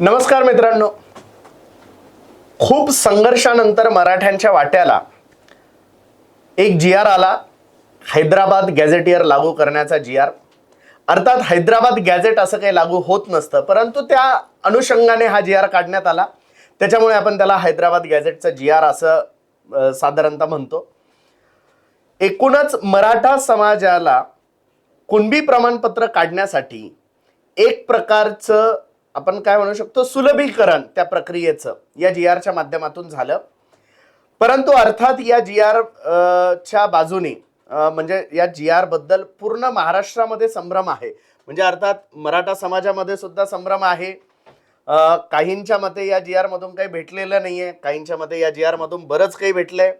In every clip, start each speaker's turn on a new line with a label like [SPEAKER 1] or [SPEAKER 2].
[SPEAKER 1] नमस्कार मित्रांनो. खूप संघर्षानंतर मराठ्यांच्या वाट्याला एक जी आर आला हैदराबाद गॅझेटियर लागू करण्याचा जी आर अर्थात हैदराबाद गॅझेट असं काही लागू होत नसतं परंतु त्या अनुषंगाने हा जी आर काढण्यात आला. त्याच्यामुळे आपण त्याला हैदराबाद गॅझेटचा जी आर असं साधारणतः म्हणतो. एकूणच मराठा समाजाला कुणबी प्रमाणपत्र काढण्यासाठी एक प्रकारचं आपण काय म्हणू शकतो सुलभीकरण त्या प्रक्रियेचं या जी आरच्या माध्यमातून झालं. परंतु अर्थात या जी आर च्या बाजूने म्हणजे या जी आरबद्दल पूर्ण महाराष्ट्रामध्ये संभ्रम आहे. म्हणजे अर्थात मराठा समाजामध्ये सुद्धा संभ्रम आहे. काहींच्या मते या जी आर मधून काही भेटलेलं नाहीये. काहींच्या मते या जी आर मधून बरंच काही भेटलंय.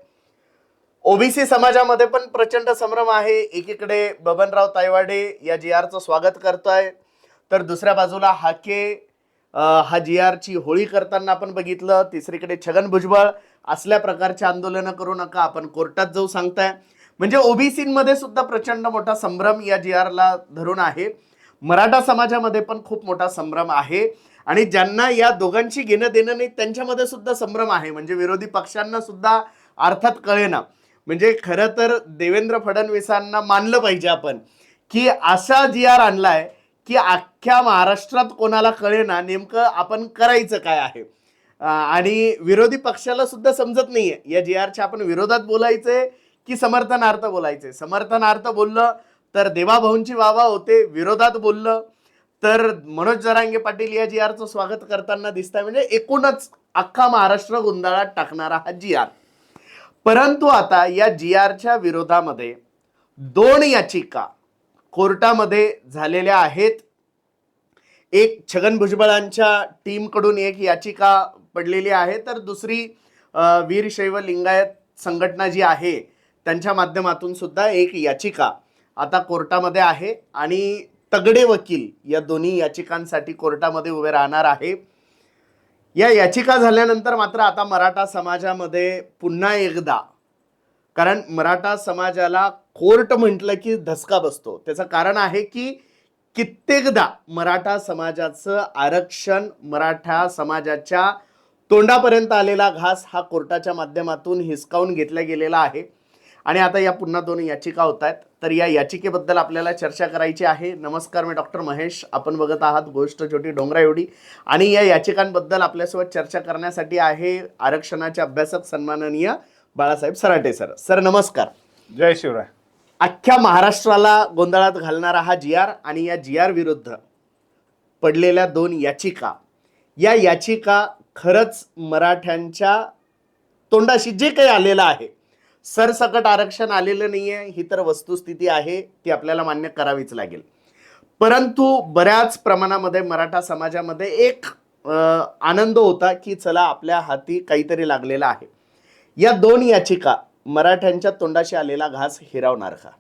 [SPEAKER 1] ओबीसी समाजामध्ये पण प्रचंड संभ्रम आहे. एकीकडे बबनराव तायवाडे या जी आरचं स्वागत करतोय. तर दुसऱ्या बाजूला हाके हा जी आरची होळी करताना आपण बघितलं तिसरीकडे छगन भुजबळ असल्या प्रकारचे आंदोलनं करू नका आपण कोर्टात जाऊ सांगताय. म्हणजे ओबीसीमध्ये सुद्धा प्रचंड मोठा संभ्रम या जी आरला धरून आहे. मराठा समाजामध्ये पण खूप मोठा संभ्रम आहे. आणि ज्यांना या दोघांची घेणं देणं नाही त्यांच्यामध्ये सुद्धा संभ्रम आहे. म्हणजे विरोधी पक्षांना सुद्धा अर्थात कळेना. म्हणजे खरं तर देवेंद्र फडणवीसांना मानलं पाहिजे आपण की असा जी आर आणलाय की अख्ख्या महाराष्ट्रात कोणाला कळेना नेमकं आपण करायचं काय आहे? आणि विरोधी पक्षाला सुद्धा समजत नाहीये. या जी आरच्या आपण विरोधात बोलायचंय की समर्थनार्थ बोलायचंय? समर्थनार्थ बोललं तर देवाभाऊंची वावा होते विरोधात बोललं तर मनोज जरांगे पाटील या जी आरचं स्वागत करताना दिसतंय. म्हणजे एकूणच अख्खा महाराष्ट्र गोंधळात टाकणारा हा जी आर. परंतु आता या जी आरच्या विरोधामध्ये दोन याचिका कोर्टामध्ये झालेल्या आहेत. एक छगन भुजबळांच्या टीमकडून एक याचिका पडलेली आहे. तर दुसरी वीरशैव लिंगायत संघटना जी आहे त्यांच्या माध्यमातून सुद्धा एक याचिका आता कोर्टामध्ये आहे आणि तगडे वकील या दोन्ही याचिकांसाठी कोर्टामध्ये उभे राहणार आहे. या याचिका झाल्यानंतर मात्र आता मराठा समाजामध्ये पुन्हा एकदा कारण मराठा समाजाला कोर्ट म्हटलं की धसका बसतो. त्याचं कारण आहे की कित्येकदा मराठा समाजाचं आरक्षण मराठा समाजाच्या तोंडापर्यंत आलेला घास हा कोर्टाच्या माध्यमातून हिसकावून घेतला गेलेला आहे. आणि आता या पुन्हा दोन याचिका होत आहेत. तर या याचिकेबद्दल आपल्याला चर्चा करायची आहे. नमस्कार मी डॉक्टर महेश. आपण बघत आहात गोष्ट छोटी डोंगरा एवढी. आणि या याचिकांबद्दल आपल्यासोबत चर्चा करण्यासाठी आहे आरक्षणाचे अभ्यासक सन्माननीय बाळासाहेब सराटे सर. सर नमस्कार.
[SPEAKER 2] जय शिवराय.
[SPEAKER 1] अख्ख्या महाराष्ट्राला गोंधळात घालणारा हा जी आर आणि या जी आर विरुद्ध पडलेल्या दोन याचिका. या याचिका खरंच मराठ्यांच्या तोंडाशी जे काही आलेलं आहे सरसकट आरक्षण आलेलं नाही आहे ही तर वस्तुस्थिती आहे ती आपल्याला मान्य करावीच लागेल. परंतु बऱ्याच प्रमाणामध्ये मराठा समाजामध्ये एक आनंद होता की चला आपल्या हाती काहीतरी लागलेलं आहे. या दोन याचिका मराठ्यांच्या तोंडाशी आलेला घास हिरावणार का?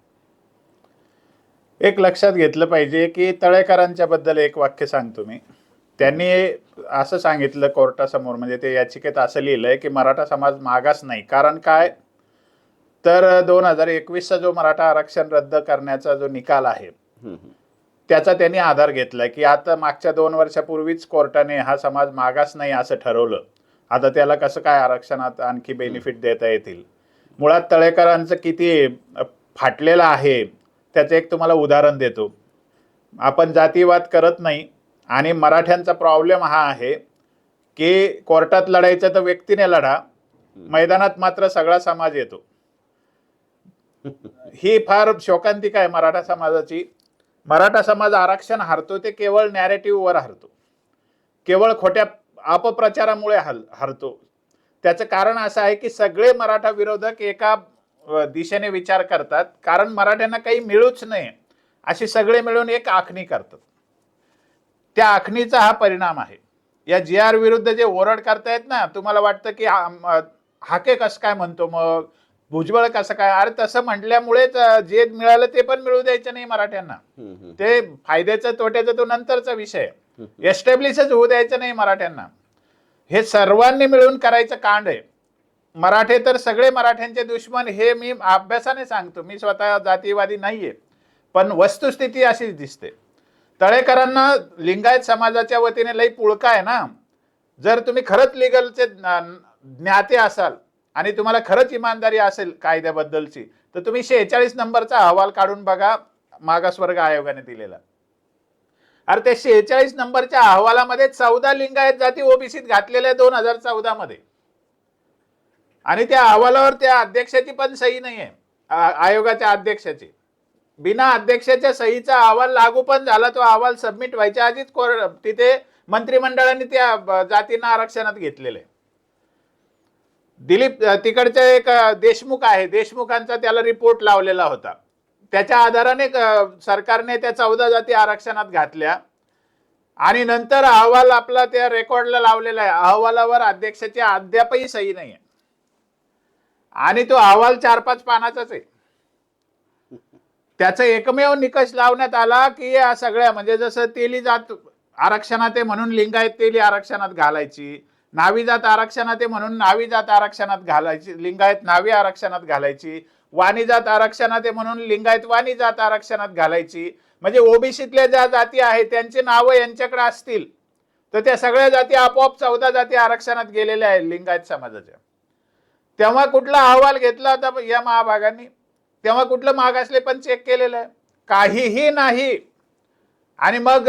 [SPEAKER 2] एक लक्षात घेतलं पाहिजे की तळेकरांच्या बद्दल एक वाक्य सांगतो मी. त्यांनी असं सांगितलं कोर्टासमोर म्हणजे ते याचिकेत असं लिहिलंय की मराठा समाज मागास नाही. कारण काय? तर दोन हजार एकवीसचा जो मराठा आरक्षण रद्द करण्याचा जो निकाल आहे त्याचा त्यांनी आधार घेतला की आता मागच्या दोन वर्षापूर्वीच कोर्टाने हा समाज मागास नाही असं ठरवलं. आता त्याला कसं काय आरक्षणात आणखी बेनिफिट देता येतील? मुळात तळेकरांचं किती फाटलेलं आहे त्याचं एक तुम्हाला उदाहरण देतो. आपण जातीवाद करत नाही आणि मराठ्यांचा प्रॉब्लेम हा आहे की कोर्टात लढायचं तर व्यक्तीने लढा मैदानात मात्र सगळा समाज येतो. ही फार शोकांतिका आहे मराठा समाजाची. मराठा समाज आरक्षण हरतो ते केवळ नॅरेटिव्हवर हरतो. केवळ खोट्या अपप्रचारामुळे हल हरतो. त्याचं कारण असं आहे की सगळे मराठा विरोधक एका दिशेने विचार करतात. कारण मराठ्यांना काही मिळूच नाही. अशी सगळे मिळून एक आखणी करतात. त्या आखणीचा हा परिणाम आहे. या जी आर विरुद्ध जे ओरड करतायत ना तुम्हाला वाटतं की हा- हाके कसं काय म्हणतो मग? भुजबळ कसं काय? अरे तसं म्हटल्यामुळेच जे मिळालं ते पण मिळू द्यायचं नाही मराठ्यांना. ते फायद्याचं तोट्याचं तो नंतरचा विषय एस्टॅब्लिशच होऊ द्यायचं नाही मराठ्यांना. हे सर्वांनी मिळून करायचं कांड आहे. मराठे तर सगळे मराठ्यांचे दुश्मन हे मी अभ्यासाने सांगतो. मी स्वतः जातीवादी नाहीये पण वस्तुस्थिती अशीच दिसते. तळेकरांना लिंगायत समाजाच्या वतीने लई पुळका आहे ना? जर तुम्ही खरंच लिगलचे ज्ञाते असाल आणि तुम्हाला खरंच इमानदारी असेल कायद्याबद्दलची तर तुम्ही शेहेचाळीस नंबरचा अहवाल काढून बघा मागासवर्ग आयोगाने दिलेला. अरे ते शेहेचाळीस नंबरच्या अहवालामध्ये चौदा लिंगायत जाती ओबीसीत घातलेल्या दोन हजार चौदा मध्ये आणि त्या अहवालावर त्या अध्यक्षाची पण सही नाही आहे आयोगाच्या अध्यक्षाची. बिना अध्यक्षाच्या सहीचा अहवाल लागू पण झाला तो अहवाल सबमिट व्हायच्या आधीच कोर- तिथे मंत्रिमंडळाने त्या जातींना आरक्षणात घेतलेले. दिलीप तिकडचे एक देशमुख आहे. देशमुखांचा त्याला रिपोर्ट लावलेला होता. त्याच्या आधाराने सरकारने त्या चौदा जाती आरक्षणात घातल्या. आणि नंतर अहवाल आपला त्या रेकॉर्डला लावलेला आहे. अहवालावर अध्यक्षाची अद्यापही सही नाही आहे. आणि तो अहवाल चार पाच पानाचाच आहे. त्याचा एकमेव निकष लावण्यात आला की या सगळ्या म्हणजे जसं तेली जात आरक्षणात आहे म्हणून लिंगायत तेली आरक्षणात घालायची. नावी जात आरक्षणात आहे म्हणून नावी जात आरक्षणात घालायची. लिंगायत नावी आरक्षणात घालायची. वाणी जात आरक्षणात आहे म्हणून लिंगायत वाणी जात आरक्षणात घालायची. म्हणजे ओबीसीतल्या ज्या जाती आहेत त्यांची नावं यांच्याकडे असतील तर त्या सगळ्या जाती आपोआप चौदा जाती आरक्षणात गेलेल्या आहेत लिंगायत समाजाच्या. तेव्हा कुठला अहवाल घेतला होता या महाभागांनी? तेव्हा कुठलं मागासले पण चेक केलेलं आहे? काहीही नाही. आणि मग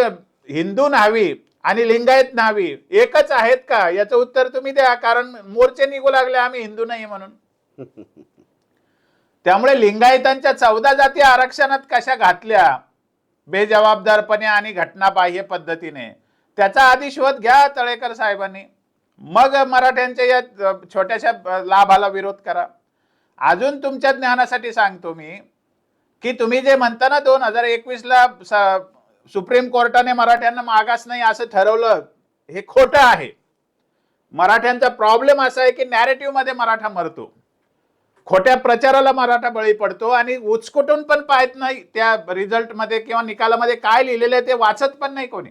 [SPEAKER 2] हिंदू न्हावी आणि लिंगायत न्हावी एकच आहेत का? याचं उत्तर तुम्ही द्या कारण मोर्चे निघू लागले आम्ही हिंदू नाही म्हणून. त्यामुळे लिंगायतांच्या चौदा जाती आरक्षणात कशा घातल्या? बेजबाबदारपणे आणि घटनाबाह्य पद्धतीने. त्याचा आधी शोध घ्या तळेकर साहेबांनी. मग मराठ्यांच्या या छोट्याशा लाभाला विरोध करा. अजून तुमच्या ज्ञानासाठी सांगतो मी की तुम्ही जे म्हणता ना दोन हजार एकवीसला स- सुप्रीम कोर्टाने मराठ्यांना मागास नाही असं ठरवलं हे खोटं आहे. मराठ्यांचा प्रॉब्लेम असा आहे की नॅरेटिव्हमध्ये मराठा मरतो. खोट्या प्रचाराला मराठा बळी पडतो आणि उचकुटून पण पाहत नाही त्या रिझल्टमध्ये किंवा निकालामध्ये काय लिहिलेलं आहे ते वाचत पण नाही कोणी.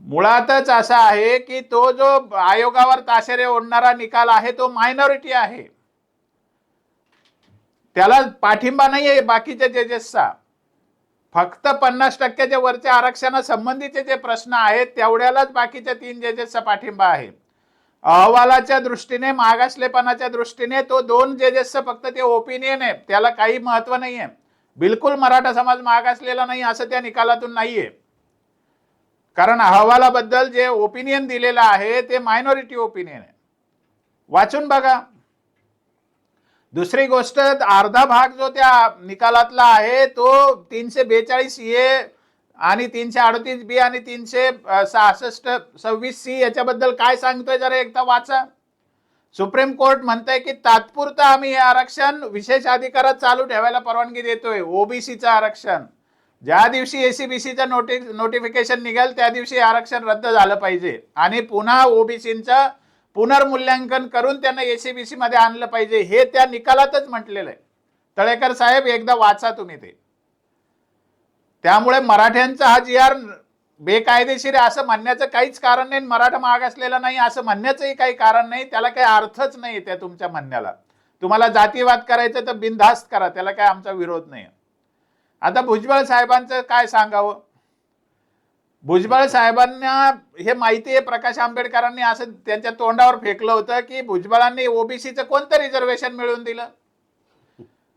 [SPEAKER 2] मुळातच असा आहे की तो जो आयोगावर ताशेरे ओढणारा निकाल आहे तो मायनॉरिटी आहे. त्याला पाठिंबा नाही आहे बाकीच्या जजेसचा फक्त पन्नास टक्क्याच्या वरच्या आरक्षणासंबंधीचे जे प्रश्न आहेत तेवढ्यालाच बाकीच्या तीन जजेसचा पाठिंबा आहे. अहवालाच्या दृष्टीने मागासलेपणाच्या दृष्टीने तो दोन जजेसचं फक्त ते ओपिनियन आहे. त्याला काही महत्त्व नाही आहे बिलकुल मराठा समाज मागासलेला नाही असं त्या निकालातून नाहीये. कारण अहवालाबद्दल जे ओपिनियन दिलेलं आहे ते मायनॉरिटी ओपिनियन आहे. वाचून बघा. दुसरी गोष्ट अर्धा भाग जो त्या निकालातला आहे तो तीनशे बेचाळीस ए आणि तीनशे अडतीस बी आणि तीनशे सहासष्ट सव्वीस सी याच्याबद्दल काय सांगतोय जरा एकदा वाचा. सुप्रीम कोर्ट म्हणतंय की तात्पुरतं आम्ही हे आरक्षण विशेष अधिकारात चालू ठेवायला परवानगी देतोय ओबीसीचं आरक्षण. ज्या दिवशी एसीबीसीचं नोटि नोटिफिकेशन निघेल त्या दिवशी आरक्षण रद्द झालं पाहिजे. आणि पुन्हा ओबीसीचं पुनर्मूल्यांकन करून त्यांना एसीबीसी मध्ये आणलं पाहिजे. हे त्या निकालातच म्हटलेलं आहे. तळेकर साहेब एकदा वाचा तुम्ही ते. त्यामुळे मराठ्यांचा हा जी आर बेकायदेशीर आहे असं म्हणण्याचं काहीच कारण नाही मराठा मागासलेला नाही असं म्हणण्याचंही काही कारण नाही. त्याला काही अर्थच नाही त्या तुमच्या म्हणण्याला. तुम्हाला जातीवाद करायचं तर बिनधास्त करा. त्याला काय आमचा विरोध नाही. आता भुजबळ साहेबांचं काय सांगावं? भुजबळ साहेबांना हे माहिती आहे प्रकाश आंबेडकरांनी असं त्यांच्या तोंडावर फेकलं होतं की भुजबळांनी ओबीसीचं कोणतं रिझर्वेशन मिळवून दिलं?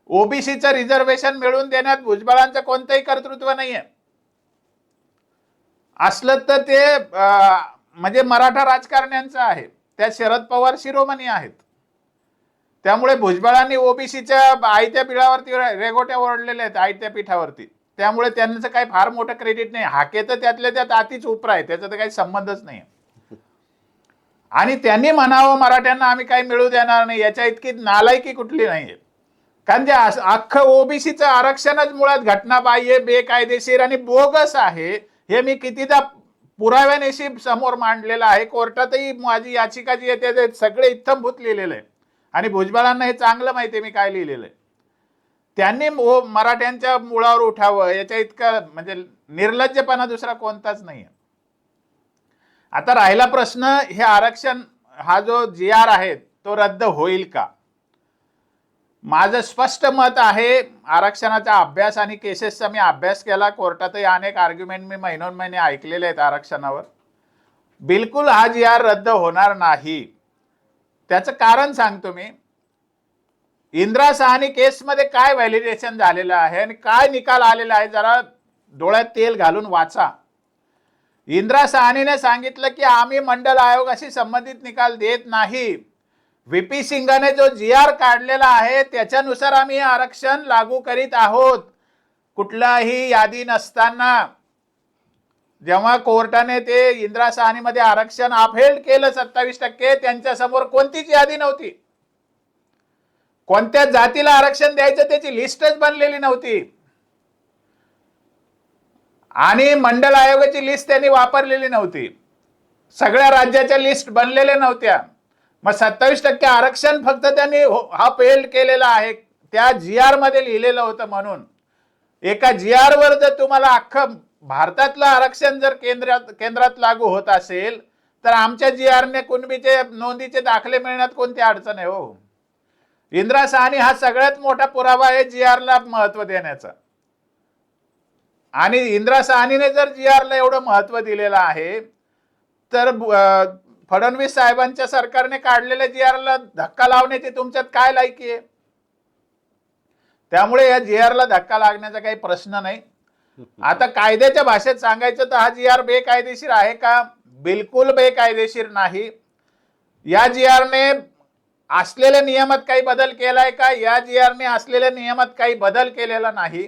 [SPEAKER 2] ओबीसीचं रिझर्वेशन मिळवून देण्यात भुजबळांचं कोणतंही कर्तृत्व नाहीये. असलं तर ते म्हणजे मराठा राजकारण्यांचं आहे. त्या शरद पवार शिरोमणी आहेत. त्यामुळे भुजबळांनी ओबीसीच्या आयत्या पिठावरती रेगोट्या ओढलेल्या आहेत आयत्या पीठावरती. त्यामुळे त्यांचं काही फार मोठं क्रेडिट नाही. हाके तर त्यातल्या त्यात आतीच उपरा आहे. त्याचा तर काही संबंधच नाही आणि त्यांनी म्हणावं मराठ्यांना आम्ही काही मिळू देणार नाही. याच्या इतकी नालायकी कुठली नाहीये. कारण ते अख्खं ओबीसीचं आरक्षणच मुळात घटनाबाह्य बेकायदेशीर आणि बोगस आहे हे मी कितीदा पुराव्यानिशी समोर मांडलेलं आहे. कोर्टातही माझी याचिका जी येते ते सगळे इत्थंभूत लिहिलेलं आहे. आणि भुजबळांना हे चांगलं माहिती आहे मी काय लिहिलेलं आहे. त्यांनी मराठ्यांच्या मुळावर उठावं याच्या इतका म्हणजे निर्लज्जपणा दुसरा कोणताच नाही आता राहिला प्रश्न हे आरक्षण हा जो जी आर आहे तो रद्द होईल का? माझं स्पष्ट मत आहे आरक्षणाचा अभ्यास आणि केसेसचा मी अभ्यास केला. कोर्टातही अनेक आर्ग्युमेंट मी महिनोन महिने ऐकलेले आहेत आरक्षणावर. बिलकुल हा जी आर रद्द होणार नाही. त्याचं कारण सांगतो मी. इंदिरा सहानी केसमध्ये काय व्हॅलिडेशन झालेलं आहे आणि काय निकाल आलेला आहे जरा डोळ्यात तेल घालून वाचा. इंदिरा सहानीने सांगितलं की आम्ही मंडल आयोगाशी संबंधित निकाल देत नाही. व्हीपी सिंगाने जो जी आर काढलेला आहे त्याच्यानुसार आम्ही आरक्षण लागू करीत आहोत. कुठलाही यादी नसताना. जेव्हा कोर्टाने ते इंदिरा साहनीमध्ये आरक्षण अपहेल्ड केलं सत्तावीस टक्के त्यांच्यासमोर कोणतीच यादी नव्हती. कोणत्या जातीला आरक्षण द्यायचं त्याची लिस्टच बनलेली नव्हती. आणि मंडल आयोगाची लिस्ट त्यांनी वापरलेली नव्हती. सगळ्या राज्याच्या लिस्ट बनलेल्या नव्हत्या. मग सत्तावीस टक्के आरक्षण फक्त त्यांनी हो- हा पेल्ड केलेला आहे. त्या जी आरमध्ये लिहिलेलं होतं म्हणून. एका जी आर वर जर तुम्हाला अख्खं भारतातलं आरक्षण जर केंद्रात केंद्रात लागू होत असेल तर आमच्या जी आरने कुणबीचे नोंदीचे दाखले मिळण्यात कोणती अडचण आहे हो? इंदिरा साहनी हा सगळ्यात मोठा पुरावा आहे जी ला महत्त्व देण्याचा. आणि इंदिरा साहनीने जर जी ला एवढं महत्त्व दिलेलं आहे तर फडणवीस साहेबांच्या सरकारने काढलेल्या जी आरला धक्का लावण्याची तुमच्यात काय लायकी आहे? त्यामुळे या जी आरला धक्का लागण्याचा काही प्रश्न नाही. आता कायद्याच्या भाषेत सांगायचं तर हा जी आर बेकायदेशीर आहे का? बिलकुल बेकायदेशीर नाही. या जी आरने असलेल्या नियमात काही बदल केलाय का? या जी आरने असलेल्या नियमात काही बदल केलेला नाही.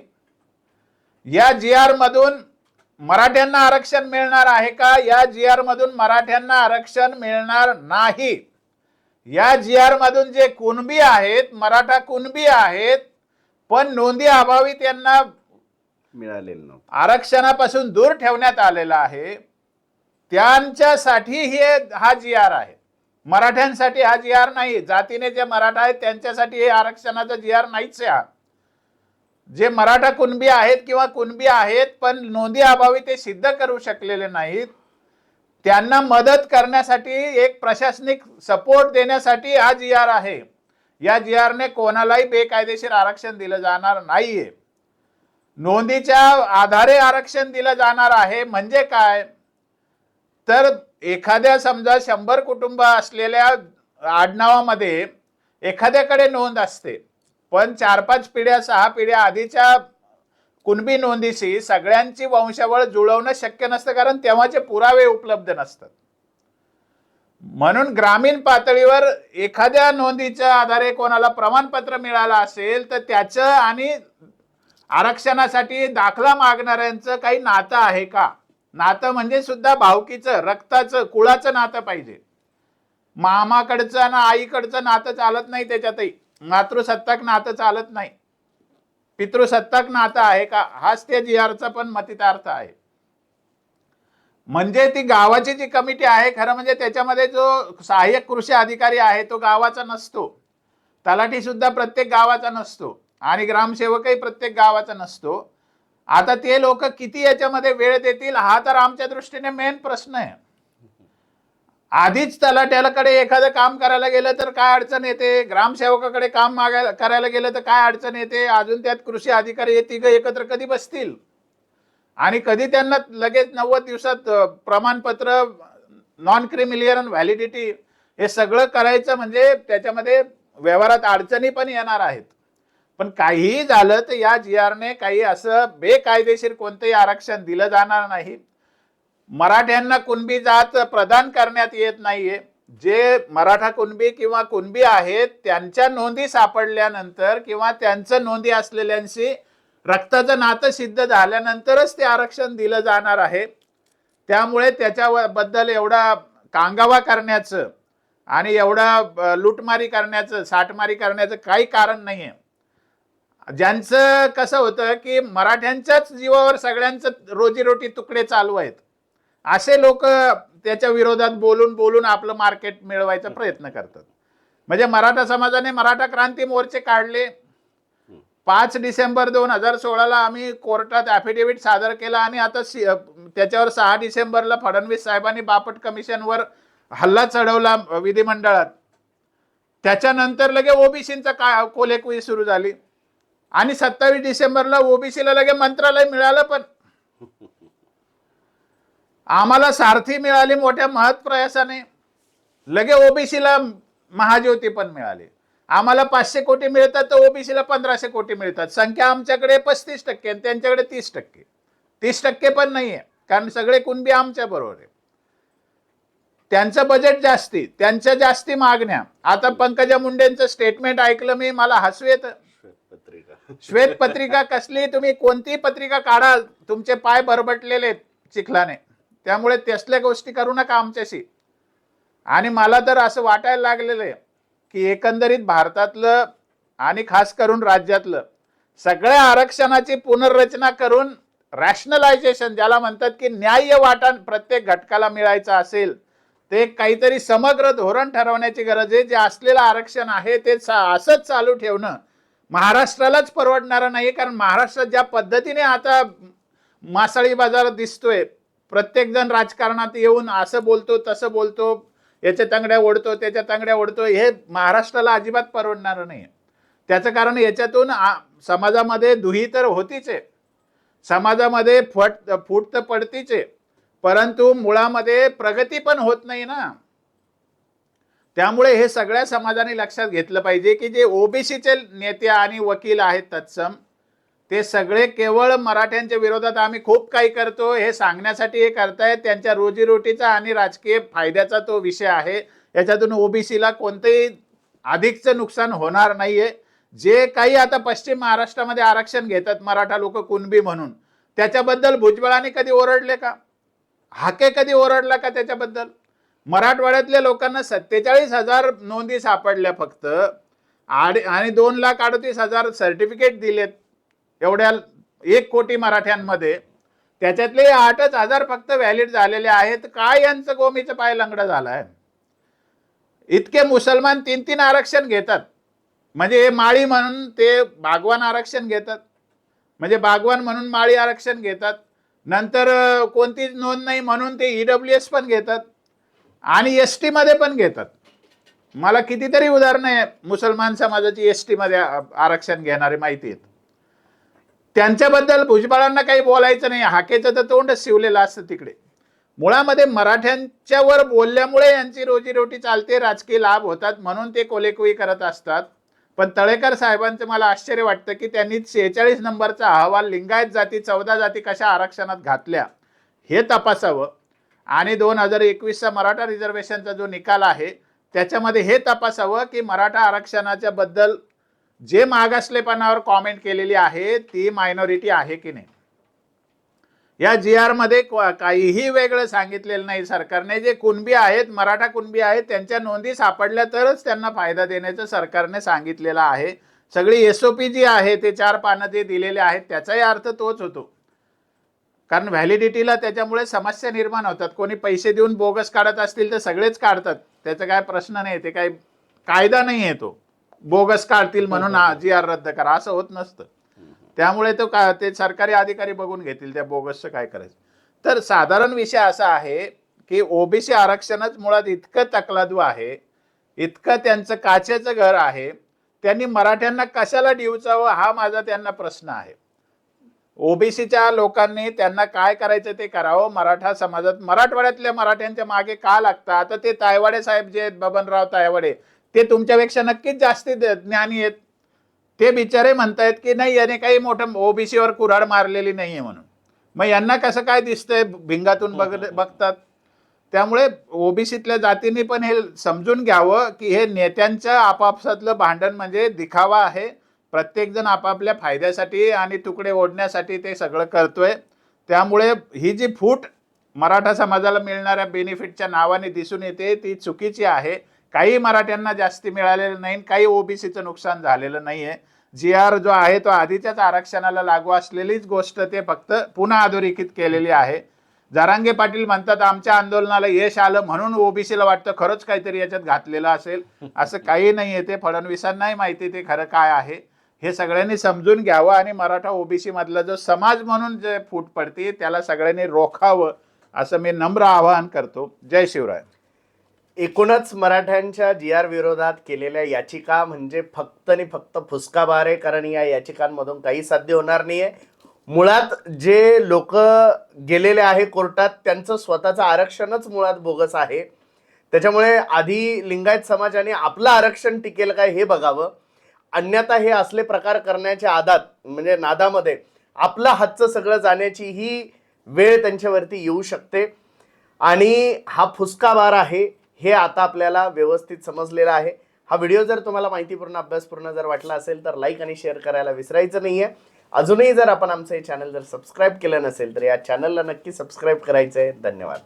[SPEAKER 2] या जी आर मधून मराठ्यांना आरक्षण मिळणार आहे का? या जी आर मधून मराठ्यांना आरक्षण मिळणार नाही. या जी आर मधून जे कुणबी आहेत मराठा कुणबी आहेत पण नोंदी अभावी त्यांना
[SPEAKER 1] मिळालेलं नव्हतं.
[SPEAKER 2] आरक्षणापासून दूर ठेवण्यात आलेला आहे. त्यांच्यासाठी हे हा जी आर आहे. मराठ्यांसाठी हा जी आर नाही. जातीने जे मराठा आहेत त्यांच्यासाठी हे आरक्षणाचा जी आर नाहीच आहे जे मराठा कुणबी आहेत किंवा कुणबी आहेत पण नोंदी अभावी ते सिद्ध करू शकलेले नाहीत त्यांना मदत करण्यासाठी एक प्रशासनिक सपोर्ट देण्यासाठी हा जी आर आहे. या जी आरने कोणालाही बेकायदेशीर आरक्षण दिलं जाणार नाहीये. नोंदीच्या आधारे आरक्षण दिलं जाणार आहे म्हणजे काय? तर एखाद्या समजा शंभर कुटुंब असलेल्या आडनावामध्ये एखाद्याकडे नोंद असते. पण चार पाच पिढ्या सहा पिढ्या आधीच्या कुणबी नोंदीशी सगळ्यांची वंशावळ जुळवणं शक्य नसतं कारण तेव्हाचे पुरावे उपलब्ध नसतात. म्हणून ग्रामीण पातळीवर एखाद्या नोंदीच्या आधारे कोणाला प्रमाणपत्र मिळालं असेल तर त्याचं आणि आरक्षणासाठी दाखला मागणाऱ्यांचं काही नातं आहे का? नातं म्हणजे सुद्धा भावकीचं रक्ताचं कुळाचं नातं पाहिजे. मामाकडचं आणि आईकडचं नातं चालत नाही त्याच्यातही. मातृसत्ताक नातं चालत नाही. पितृसत्ताक नातं आहे का? हाच त्या जी आरचा पण मतितार्थ आहे. म्हणजे ती गावाची जी कमिटी आहे खरं म्हणजे त्याच्यामध्ये जो सहाय्यक कृषी अधिकारी आहे तो गावाचा नसतो. तलाठी सुद्धा प्रत्येक गावाचा नसतो. आणि ग्रामसेवकही प्रत्येक गावाचा नसतो. आता ते लोक किती याच्यामध्ये वेळ देतील हा तर आमच्या दृष्टीने मेन प्रश्न आहे. आधीच तलाट्याकडे एखादं काम करायला गेलं तर काय अडचण येते? ग्रामसेवकाकडे काम मागायला करायला गेलं तर काय अडचण येते? अजून त्यात कृषी अधिकारी हे तिघं एकत्र कधी बसतील? आणि कधी त्यांना लगेच नव्वद दिवसात प्रमाणपत्र नॉन क्रिमिलियन व्हॅलिडिटी हे सगळं करायचं म्हणजे त्याच्यामध्ये व्यवहारात अडचणी पण येणार आहेत. पण काहीही झालं तर या जी आरने काही असं बेकायदेशीर कोणतंही आरक्षण दिलं जाणार नाही. मराठ्यांना कुणबी जात प्रदान करण्यात येत नाहीये. जे मराठा कुणबी किंवा कुणबी आहेत त्यांच्या नोंदी सापडल्यानंतर किंवा त्यांचं नोंदी असलेल्यांशी रक्ताचं नातं सिद्ध झाल्यानंतरच ते आरक्षण दिलं जाणार आहे. त्यामुळे त्याच्याबद्दल एवढा कांगावा करण्याचं आणि एवढा लूटमारी करण्याचं साठमारी करण्याचं काही कारण नाही आहे ज्यांचं कसं होतं की मराठ्यांच्याच जीवावर सगळ्यांचं रोजीरोटी तुकडे चालू आहेत. असे लोक त्याच्या विरोधात बोलून बोलून आपलं मार्केट मिळवायचा प्रयत्न करतात. म्हणजे मराठा समाजाने मराठा क्रांती मोर्चे काढले. पाच डिसेंबर दोन हजार सोळाला आम्ही कोर्टात ॲफिडेव्हिट सादर केला आणि आता सी त्याच्यावर सहा डिसेंबरला फडणवीस साहेबांनी बापट कमिशनवर हल्ला चढवला विधिमंडळात. त्याच्यानंतर लगे ओबीसीचा का कोलेकुई सुरू झाली. आणि सत्तावीस डिसेंबरला ओबीसीला लगे मंत्रालय मिळालं पण. आम्हाला सारथी मिळाली मोठ्या महत् प्रयासाने. लगे ओबीसीला महाज्योती पण मिळाली. आम्हाला पाचशे कोटी मिळतात तर ओबीसीला पंधराशे कोटी मिळतात. संख्या आमच्याकडे पस्तीस टक्के आणि त्यांच्याकडे तीस टक्के. तीस टक्के पण नाही आहे कारण सगळे कुणबी आमच्या बरोबर आहे. त्यांचं बजेट जास्ती त्यांच्या जास्ती मागण्या. आता पंकजा मुंडेंचं स्टेटमेंट ऐकलं मी मला हसू येतं.
[SPEAKER 1] पत्रिका
[SPEAKER 2] श्वेत पत्रिका कसली? तुम्ही कोणतीही पत्रिका काढा तुमचे पाय बरबटलेले चिखलाने. त्यामुळे तसल्या गोष्टी करू नका आमच्याशी. आणि मला तर असं वाटायला लागलेलं आहे की एकंदरीत भारतातलं आणि खास करून राज्यातलं सगळ्या आरक्षणाची पुनर्रचना करून रॅशनलायझेशन ज्याला म्हणतात की न्याय्य वाटण प्रत्येक घटकाला मिळायचं असेल ते काहीतरी समग्र धोरण ठरवण्याची गरज आहे. जे असलेलं आरक्षण आहे ते सा- असंच चालू ठेवणं महाराष्ट्रालाच परवडणारं नाही. कारण महाराष्ट्रात ज्या पद्धतीने आता मासळी बाजार दिसतोय प्रत्येक जण राजकारणात येऊन असं बोलतो तसं बोलतो याच्या तांगड्या ओढतो त्याच्या तांगड्या ओढतो हे महाराष्ट्राला अजिबात परवडणार नाही. त्याचं कारण याच्यातून समाजामध्ये दुही तर होतीच आहे. समाजामध्ये फट फूट तर पडतीच आहे. परंतु मुळामध्ये प्रगती पण होत नाही ना. त्यामुळे हे सगळ्या समाजाने लक्षात घेतलं पाहिजे की जे ओबीसीचे नेते आणि वकील आहेत तत्सम ते सगळे केवळ मराठ्यांच्या विरोधात आम्ही खूप काही करतो हे सांगण्यासाठी हे करतायत. त्यांच्या रोजीरोटीचा आणि राजकीय फायद्याचा तो विषय आहे. याच्यातून ओबीसीला कोणतंही अधिकचं नुकसान होणार नाहीये. जे काही आता पश्चिम महाराष्ट्रामध्ये आरक्षण घेतात मराठा लोक कुणबी म्हणून त्याच्याबद्दल भुजबळाने कधी ओरडले का? हाके कधी ओरडला का त्याच्याबद्दल? मराठवाड्यातल्या लोकांना सत्तेचाळीस हजार नोंदी सापडल्या फक्त. आणि दोन लाख अडतीस हजार सर्टिफिकेट दिलेत. एवढ्या एक कोटी मराठ्यांमध्ये त्याच्यातले आठच हजार फक्त व्हॅलिड झालेले आहेत. काय यांचं गोमीचं पाय लंगडा झालाय? इतके मुसलमान तीन तीन आरक्षण घेतात. म्हणजे हे माळी म्हणून ते बागवान आरक्षण घेतात. म्हणजे बागवान म्हणून माळी आरक्षण घेतात. नंतर कोणतीच नोंद नाही म्हणून ते ईडब्ल्यू एस पण घेतात. आणि एस टीमध्ये पण घेतात. मला कितीतरी उदाहरणं आहे. मुसलमान समाजाची एस टीमध्ये आ- आरक्षण घेणारे माहिती आहेत. त्यांच्याबद्दल भुजबळांना काही बोलायचं नाही. हाकेचं तर तोंडच शिवलेलं असतं तिकडे. मुळामध्ये मराठ्यांच्यावर बोलल्यामुळे यांची रोजीरोटी चालते राजकीय लाभ होतात म्हणून ते कोलेकुई करत असतात. पण तळेकर साहेबांचं मला आश्चर्य वाटतं की त्यांनी शेहेचाळीस नंबरचा अहवाल लिंगायत जाती चौदा जाती कशा आरक्षणात घातल्या? हे तपासावं. आणि दोन हजार एकवीसचा मराठा रिझर्वेशनचा जो निकाल आहे त्याच्यामध्ये हे तपासावं की मराठा आरक्षणाच्या बद्दल जे मागासलेपणावर कॉमेंट केलेली आहे ती मायनॉरिटी आहे की नाही? या जी आरमध्ये काहीही वेगळं सांगितलेलं नाही सरकारने. जे कुणबी आहेत मराठा कुणबी आहेत त्यांच्या नोंदी सापडल्या तरच त्यांना फायदा देण्याचं सरकारने सांगितलेलं आहे. सगळी एस ओ पी जी आहे ते चार पानं जे दिलेले आहेत त्याचाही अर्थ तोच होतो. कारण व्हॅलिडिटीला त्याच्यामुळे समस्या निर्माण होतात. कोणी पैसे देऊन बोगस काढत असतील तर सगळेच काढतात. त्याचा काय प्रश्न नाही ते काय कायदा नाही आहे तो. बोगस काढतील म्हणून जी आर रद्द करा. असं होत नसतं. त्यामुळे तो का ते सरकारी अधिकारी बघून घेतील त्या बोगसचं काय करायचं. तर साधारण विषय असा आहे की ओबीसी आरक्षणच मुळात इतकं तकलादू आहे इतकं त्यांचं काचेचं घर आहे त्यांनी मराठ्यांना कशाला डिवचावं हा माझा त्यांना प्रश्न आहे. ओबीसीच्या लोकांनी त्यांना काय करायचं ते करावं. मराठा समाजात मराठवाड्यातल्या मराठ्यांच्या मागे का लागतं आता ते तायवाडे साहेब जे आहेत बबनराव तायवाडे ते तुमच्यापेक्षा नक्कीच जास्ती द- ज्ञानी आहेत. ते बिचारे म्हणतायत की नाही याने काही मोठं ओबीसीवर कुऱ्हाड मारलेली नाहीये म्हणून. मग यांना कसं काय दिसतंय भिंगातून बघ बघतात? त्यामुळे ओबीसीतल्या जातींनी पण हे समजून घ्यावं की हे नेत्यांचं आपापसातलं भांडण म्हणजे दिखावा आहे. प्रत्येकजण आपापल्या फायद्यासाठी आणि तुकडे ओढण्यासाठी ते सगळं करतोय. त्यामुळे ही जी फूट मराठा समाजाला मिळणाऱ्या बेनिफिटच्या नावाने दिसून येते ती चुकीची आहे. काही मराठ्यांना जास्ती मिळालेलं नाही काही ओबीसीचं नुकसान झालेलं नाही आहे जी आर जो आहे तो आधीच्याच आरक्षणाला लागू असलेलीच गोष्ट ते फक्त पुन्हा अधोरेखित केलेली आहे. जारांगे पाटील म्हणतात आमच्या आंदोलनाला यश आलं म्हणून ओबीसीला वाटतं खरंच काहीतरी याच्यात घातलेलं असेल. असं काही नाही आहे ते. फडणवीसांनाही माहिती ते खरं काय आहे. हे सगळ्यांनी समजून घ्यावं आणि मराठा ओबीसी मधला जो समाज म्हणून जे फूट पडते त्याला सगळ्यांनी रोखावं असं मी नम्र आवाहन करतो. जय शिवराय.
[SPEAKER 1] एकूणच मराठ्यांच्या जी आर विरोधात केलेल्या याचिका म्हणजे फक्त आणि फक्त फुसकाबार आहे कारण या याचिकांमधून काही साध्य होणार नाही आहे मुळात जे लोक गेलेले आहे कोर्टात त्यांचं स्वतःचं आरक्षणच मुळात बोगस आहे. त्याच्यामुळे आधी लिंगायत समाजाने आपलं आरक्षण टिकेल काय हे बघावं. अन्यथा हे असले प्रकार करण्याच्या आदात म्हणजे नादामध्ये आपलं हातचं सगळं जाण्याची ही वेळ त्यांच्यावरती येऊ शकते. आणि हा फुसकाबार आहे हे आता आपल्याला व्यवस्थित समजलेला आहे. हा व्हिडिओ जर तुम्हाला माहितीपूर्ण अभ्यासपूर्ण जर वाटला असेल तर लाईक आणि शेअर करायला विसरायचं नाही आहे अजूनही जर आपण आमचं हे चॅनल जर सबस्क्राईब केलं नसेल तर या चॅनलला नक्की सबस्क्राईब करायचं आहे धन्यवाद.